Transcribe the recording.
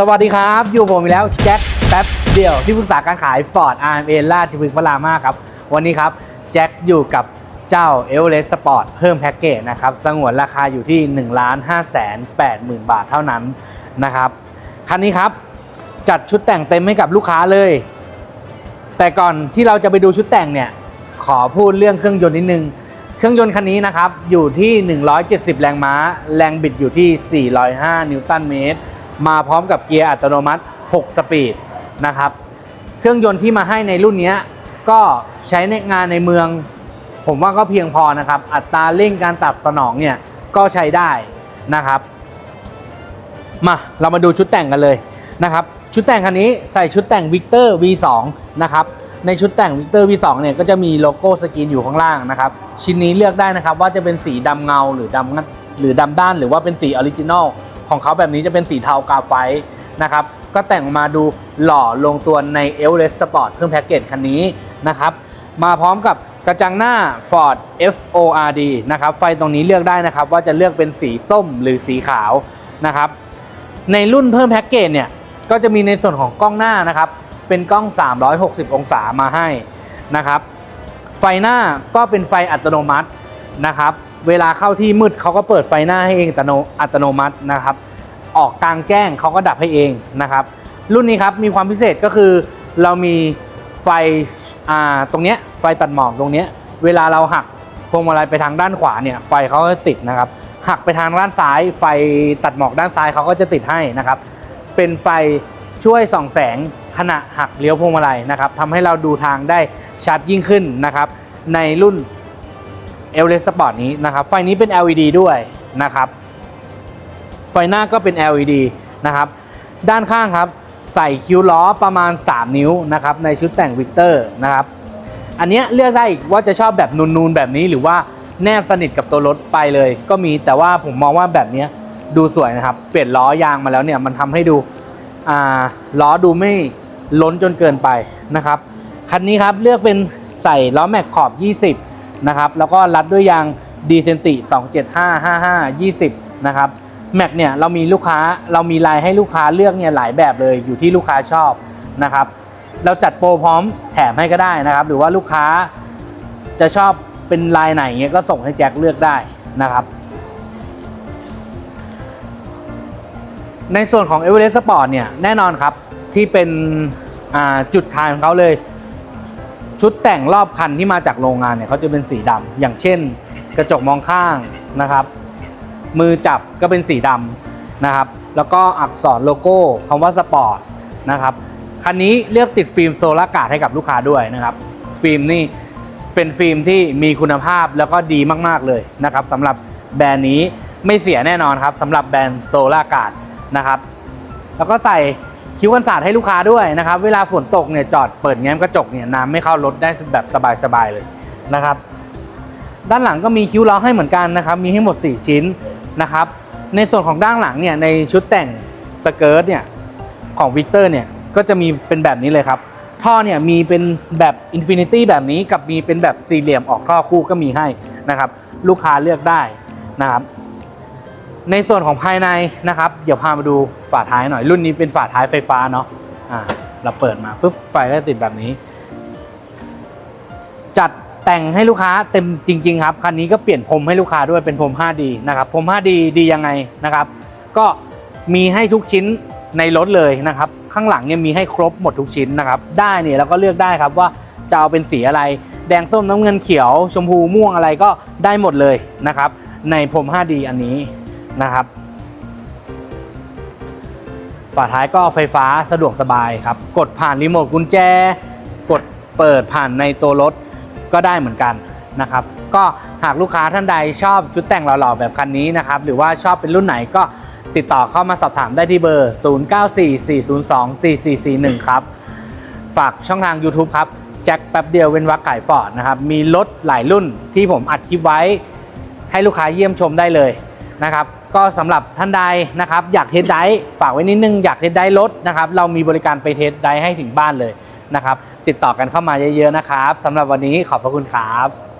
สวัสดีครับ อยู่ผมอีกแล้วแจ็คแป๊บเดียวที่ปรึกษาการขาย Ford RMA ราชพฤกษ์พระรามาครับ วันนี้ครับ แจ็คอยู่กับเจ้า e v e r e s t Sport เพิ่มแพ็กเกจนะครับ สงวนราคาอยู่ที่ 1 5 8 0 0 0 0 บาทเท่านั้นนะครับ คันนี้ครับ จัดชุดแต่งเต็มให้กับลูกค้าเลย แต่ก่อนที่เราจะไปดูชุดแต่งเนี่ย ขอพูดเรื่องเครื่องยนต์นิดนึงเครื่องยนต์คันนี้นะครับอยู่ที่ 170 แรงม้า แรงบิดอยู่ที่ 405 นิวตันเมตร มาพร้อมกับเกียร์อัตโนมัติ 6 สปีดนะครับ เครื่องยนต์ที่มาให้ในรุ่นนี้ก็ใช้ในงานในเมือง ผมว่าก็เพียงพอนะครับ อัตราเร่งการตอบสนองเนี่ยก็ใช้ได้นะครับ มาเรามาดูชุดแต่งกันเลยนะครับชุดแต่งคันนี้ใส่ชุดแต่ง Victor V2 นะครับในชุดแต่ง Victor V2 เนี่ยก็จะมีโลโก้สกรีนอยู่ข้างล่างนะครับ ชิ้นนี้เลือกได้นะครับว่าจะเป็นสีดำเงาหรือดำงัดหรือดำด้านหรือว่าเป็นสีออริจินอล ของเขาแบบนี้จะเป็นสีเทากาไฟต์นะครับ ก็แต่งมาดูหล่อลงตัวใน e v e r e s t Sport เพิ่มแพ็กเกจคันนี้นะครับ มาพร้อมกับกระจังหน้า Ford FORD นะครับ ไฟตรงนี้เลือกได้นะครับ ว่าจะเลือกเป็นสีส้มหรือสีขาวนะครับ ในรุ่นเพิ่มแพ็กเกจเนี่ย ก็จะมีในส่วนของกล้องหน้านะครับ เป็นกล้อง 360 องศามาให้นะครับ ไฟหน้าก็เป็นไฟอัตโนมัตินะครับ เวลาเข้าที่มืดเขาก็เปิดไฟหน้าให้เองอัตโนอัตโนมัตินะครับ ออกกลางแจ้งเขาก็ดับให้เองนะครับ รุ่นนี้ครับมีความพิเศษก็คือเรามีไฟอ่าตรงเนี้ยไฟตัดหมอกตรงเนี้ยเวลาเราหักพวงมาลัยไปทางด้านขวาเนี่ยไฟเขาก็ติดนะครับ หักไปทางด้านซ้าย ไฟตัดหมอกด้านซ้ายเขาก็จะติดให้นะครับ เป็นไฟช่วยส่องแสงขณะหักเลี้ยวพวงมาลัยนะครับทำให้เราดูทางได้ชัดยิ่งขึ้นนะครับ ในรุ่น e v e r e s t Sport นี้นะครับไฟนี้เป็น LED ด้วยนะครับ ไฟหน้าก็เป็น LED นะครับ ด้านข้างครับ ใส่คิ้วล้อประมาณ 3 นิ้วนะครับในชุดแต่งวิกเตอร์นะครับอันนี้เลือกได้อีกว่าจะชอบแบบนูนๆแบบนี้หรือว่าแนบสนิทกับตัวรถไปเลย ก็มีแต่ว่าผมมองว่าแบบนี้ดูสวยนะครับ เปลี่ยนล้อยางมาแล้วเนี่ยมันทำให้ดูอ่าล้อดูไม่ล้นจนเกินไปนะครับคันนี้ครับเลือกเป็นใส่ล้อแม็กขอบ 20 นะครับ แล้วก็รัดด้วยยางดีเซนติ275 55 20 นะครับแม็กเนี่ยเรามีลูกค้าเรามีลายให้ลูกค้าเลือกเนี่ยหลายแบบเลยอยู่ที่ลูกค้าชอบนะครับ เราจัดโปรพร้อมแถมให้ก็ได้นะครับ หรือว่าลูกค้าจะชอบเป็นลายไหนเงี้ยก็ส่งให้แจ็คเลือกได้นะครับ ในส่วนของ e v e r e s t Sport เนี่ยแน่นอนครับที่เป็นจุดขายของเขาเลย ชุดแต่งรอบคันที่มาจากโรงงานเนี่ยเขาจะเป็นสีดำอย่างเช่น กระจกมองข้างนะครับ มือจับก็เป็นสีดำนะครับ แล้วก็อักษรโลโก้คำว่าสปอร์ตนะครับคันนี้เลือกติดฟิล์มโซลาร์การ์ดให้กับลูกค้าด้วยนะครับ ฟิล์มนี่เป็นฟิล์มที่มีคุณภาพแล้วก็ดีมากๆเลยนะครับสำหรับแบรนด์นี้ไม่เสียแน่นอนครับสำหรับแบรนด์โซลาร์การ์ดนะครับ แล้วก็ใส่ คิ้วกันสาดให้ลูกค้าด้วยนะครับ เวลาฝนตกเนี่ยจอดเปิดแง้มกระจกเนี่ยน้ำไม่เข้ารถได้แบบสบายๆเลยนะครับ ด้านหลังก็มีคิ้วล้อให้เหมือนกันนะครับ มีให้หมด 4 ชิ้นนะครับ ในส่วนของด้านหลังเนี่ยในชุดแต่งสเกิร์ตเนี่ยของวิกเตอร์เนี่ยก็จะมีเป็นแบบนี้เลยครับ ท่อเนี่ยมีเป็นแบบอินฟินิตี้แบบนี้กับมีเป็นแบบสี่เหลี่ยมออกท่อคู่ก็มีให้นะครับ ลูกค้าเลือกได้นะครับ ในส่วนของภายในนะครับ เดี๋ยวพามาดูฝาท้ายหน่อย รุ่นนี้เป็นฝาท้ายไฟฟ้าเนาะอ่าเราเปิดมาปุ๊บไฟก็ติดแบบนี้ จัดแต่งให้ลูกค้าเต็มจริง ๆ ครับคันนี้ก็เปลี่ยนพรมให้ลูกค้าด้วยเป็นพรม 5D นะครับพรม 5D ดียังไงนะครับ ก็มีให้ทุกชิ้นในรถเลยนะครับ ข้างหลังเนี่ยมีให้ครบหมดทุกชิ้นนะครับ ได้เนี่ยเราก็เลือกได้ครับว่าจะเอาเป็นสีอะไร แดงส้มน้ำเงินเขียว ชมพูม่วงอะไรก็ได้หมดเลยนะครับ ในพรม 5D อันนี้ นะครับ ฝาท้ายก็ไฟฟ้าสะดวกสบายครับ กดผ่านรีโมทกุญแจ กดเปิดผ่านในตัวรถก็ได้เหมือนกันนะครับ ก็หากลูกค้าท่านใดชอบชุดแต่งหล่อๆแบบคันนี้นะครับ หรือว่าชอบเป็นรุ่นไหนก็ติดต่อเข้ามาสอบถามได้ที่เบอร์ 0944024441 ครับ ฝากช่องทาง YouTube ครับแจ็คแป๊บเดียวเว้นวักขายฟอร์ดนะครับ มีรถหลายรุ่นที่ผมอัดคลิปไว้ให้ลูกค้าเยี่ยมชมได้เลย นะครับก็สำหรับท่านใดนะครับอยากเทสไดฟ์ฝากไว้นิดนึงอยากเทสไดฟ์รถนะครับเรามีบริการไปเทสไดฟ์ให้ถึงบ้านเลยนะครับติดต่อกันเข้ามาเยอะๆนะครับสำหรับวันนี้ขอบพระคุณครับ